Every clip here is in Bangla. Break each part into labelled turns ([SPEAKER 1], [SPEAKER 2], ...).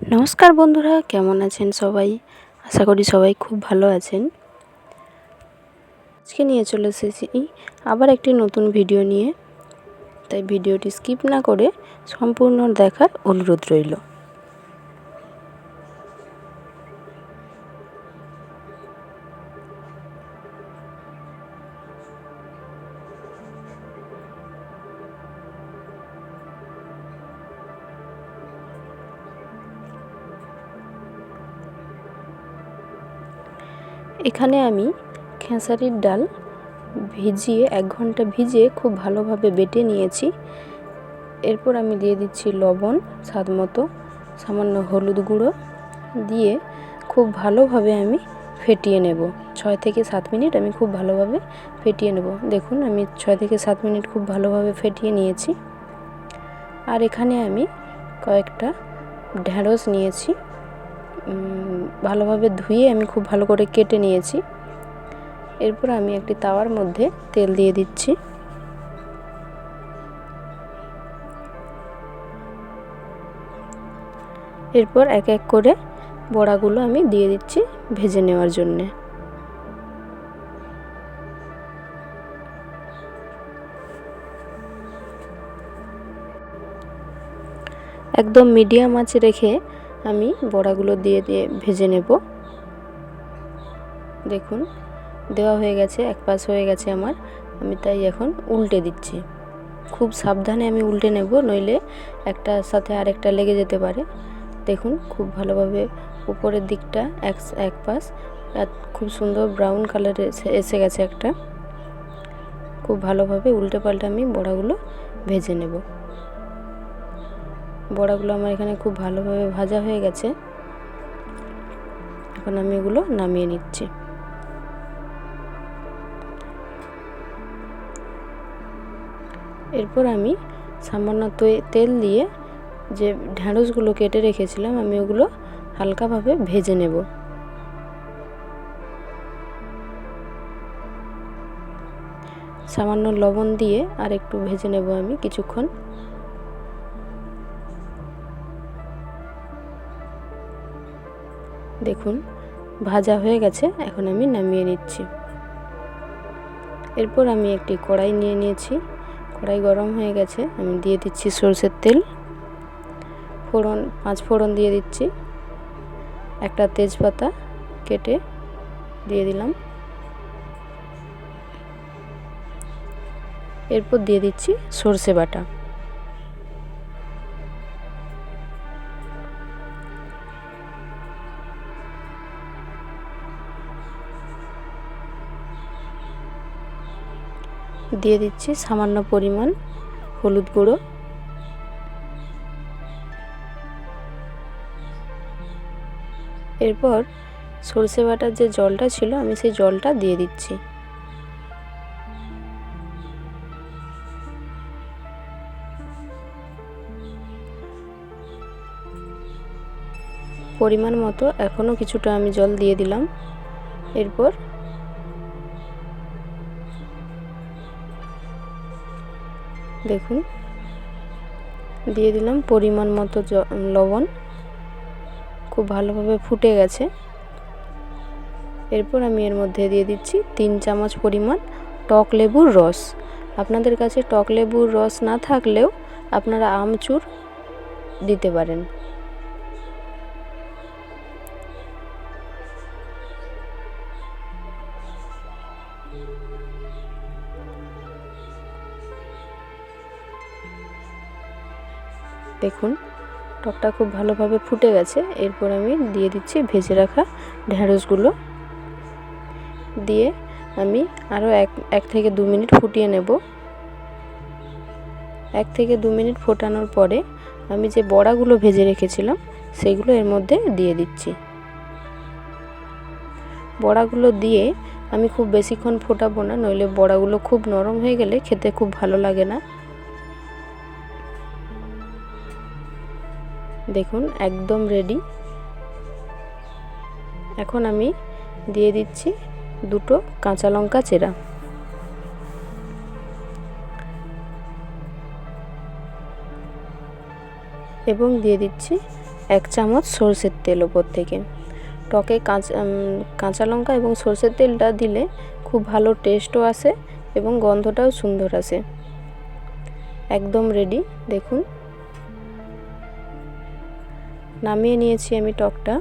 [SPEAKER 1] নমস্কার বন্ধুরা, কেমন আছেন সবাই? আশা করি সবাই খুব ভালো আছেন। আজকে নিয়ে চলে এসেছি আবার একটি নতুন ভিডিও নিয়ে। তাই ভিডিওটি স্কিপ না করে সম্পূর্ণ দেখার অনুরোধ রইল। এখানে আমি খেসারির ডাল ভিজিয়ে এক ঘণ্টা ভিজিয়ে খুব ভালোভাবে বেটে নিয়েছি। এরপর আমি দিয়ে দিচ্ছি লবণ, স্বাদ মতো, সামান্য হলুদ গুঁড়ো দিয়ে খুব ভালোভাবে আমি ফেটিয়ে নেব। ছয় থেকে সাত মিনিট আমি খুব ভালোভাবে ফেটিয়ে নেব। দেখুন, আমি ছয় থেকে সাত মিনিট খুব ভালোভাবে ফেটিয়ে নিয়েছি। আর এখানে আমি কয়েকটা ঢ্যাঁড়স নিয়েছি। ভালোভাবে ধুয়ে আমি খুব ভালো করে কেটে নিয়েছি। এরপর আমি একটি তাওয়ার মধ্যে তেল দিয়ে দিচ্ছি। এরপর এক এক করে বড়াগুলো আমি দিয়ে দিচ্ছি ভেজে নেওয়ার জন্যে। একদম মিডিয়াম আঁচে রেখে আমি বড়াগুলো দিয়ে দিয়ে ভেজে নেব। দেখুন, দেওয়া হয়ে গেছে, এক পাশ হয়ে গেছে আমার। আমি তাই এখন উল্টে দিচ্ছি। খুব সাবধানে আমি উল্টে নেব, নইলে একটা সাথে আরেকটা লেগে যেতে পারে। দেখুন, খুব ভালোভাবে উপরের দিকটা এক এক পাশ। খুব সুন্দর ব্রাউন কালারে এসে গেছে একটা। খুব ভালোভাবে উল্টে পাল্টে আমি বড়াগুলো ভেজে নেব। বড়াগুলো আমার এখানে খুব ভালোভাবে ভাজা হয়ে গেছে। এখন আমি এগুলো নামিয়ে নিচ্ছি। এরপর আমি সামান্য তেল দিয়ে যে ঢ্যাঁড়সগুলো কেটে রেখেছিলাম, আমি ওগুলো হালকাভাবে ভেজে নেব। সামান্য লবণ দিয়ে আর একটু ভেজে নেব আমি কিছুক্ষণ। দেখুন, ভাজা হয়ে গেছে, এখন আমি নামিয়ে নিচ্ছি। এরপর আমি একটি কড়াই নিয়ে নিয়েছি। কড়াই গরম হয়ে গেছে, আমি দিয়ে দিচ্ছি সরষের তেল। ফোড়ন, পাঁচ ফোড়ন দিয়ে দিচ্ছি। একটা তেজপাতা কেটে দিয়ে দিলাম। এরপর দিয়ে দিচ্ছি সর্ষে বাটা। দিয়ে দিচ্ছি সামান্য পরিমাণ হলুদ গুঁড়ো। এরপর সর্ষে বাটার যে জলটা ছিল, আমি সেই জলটা দিয়ে দিচ্ছি। পরিমাণ মতো এখনও কিছুটা আমি জল দিয়ে দিলাম। এরপর দেখুন। দিয়ে দিলাম পরিমাণ মতো লবণ। খুব ভালোভাবে ফুটে গেছে। এরপর আমি এর মধ্যে দিয়ে দিচ্ছি তিন চামচ পরিমাণ টক লেবুর রস। আপনাদের কাছে টক লেবুর রস না থাকলেও আপনারা আমচুর দিতে পারেন। দেখুন, টকটা খুব ভালোভাবে ফুটে গেছে। এরপর আমি দিয়ে দিচ্ছি ভেজে রাখা ঢ্যাঁড়সগুলো দিয়ে আমি আরও এক এক থেকে দু মিনিট ফুটিয়ে নেব। এক থেকে দু মিনিট ফোটানোর পরে আমি যে বড়াগুলো ভেজে রেখেছিলাম, সেগুলো এর মধ্যে দিয়ে দিচ্ছি। বড়াগুলো দিয়ে আমি খুব বেশিক্ষণ ফোটাবো না, নইলে বড়াগুলো খুব নরম হয়ে গেলে খেতে খুব ভালো লাগে না। দেখুন, একদম রেডি এখন আমি দিয়ে দিচ্ছি দুটো কাঁচা লঙ্কা চেরা। এবং দিয়ে দিচ্ছি এক চামচ সরষের তেল ওপর থেকে। টকে কাঁচা কাঁচা লঙ্কা এবং সরষের তেলটা দিলে খুব ভালো টেস্টও আসে এবং গন্ধটাও সুন্দর আসে। একদম রেডি দেখুন। নামিয়ে নিয়েছি আমি টকটা।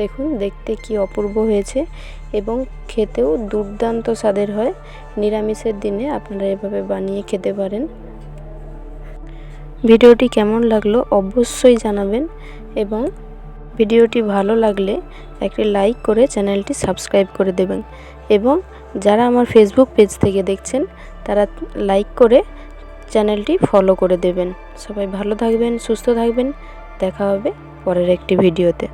[SPEAKER 1] দেখুন, দেখতে কি অপূর্ব হয়েছে এবং খেতেও দুর্দান্ত স্বাদের হয়। নিরামিষের দিনে আপনারা এভাবে বানিয়ে খেতে পারেন। ভিডিওটি কেমন লাগল অবশ্যই জানাবেন এবং ভিডিওটি ভালো লাগলে একটি লাইক করে চ্যানেলটি সাবস্ক্রাইব করে দেবেন এবং যারা আমার ফেসবুক পেজ থেকে দেখছেন, তারা লাইক করে চ্যানেলটি ফলো করে দেবেন। সবাই ভালো থাকবেন, সুস্থ থাকবেন। দেখা হবে পরের একটি ভিডিওতে।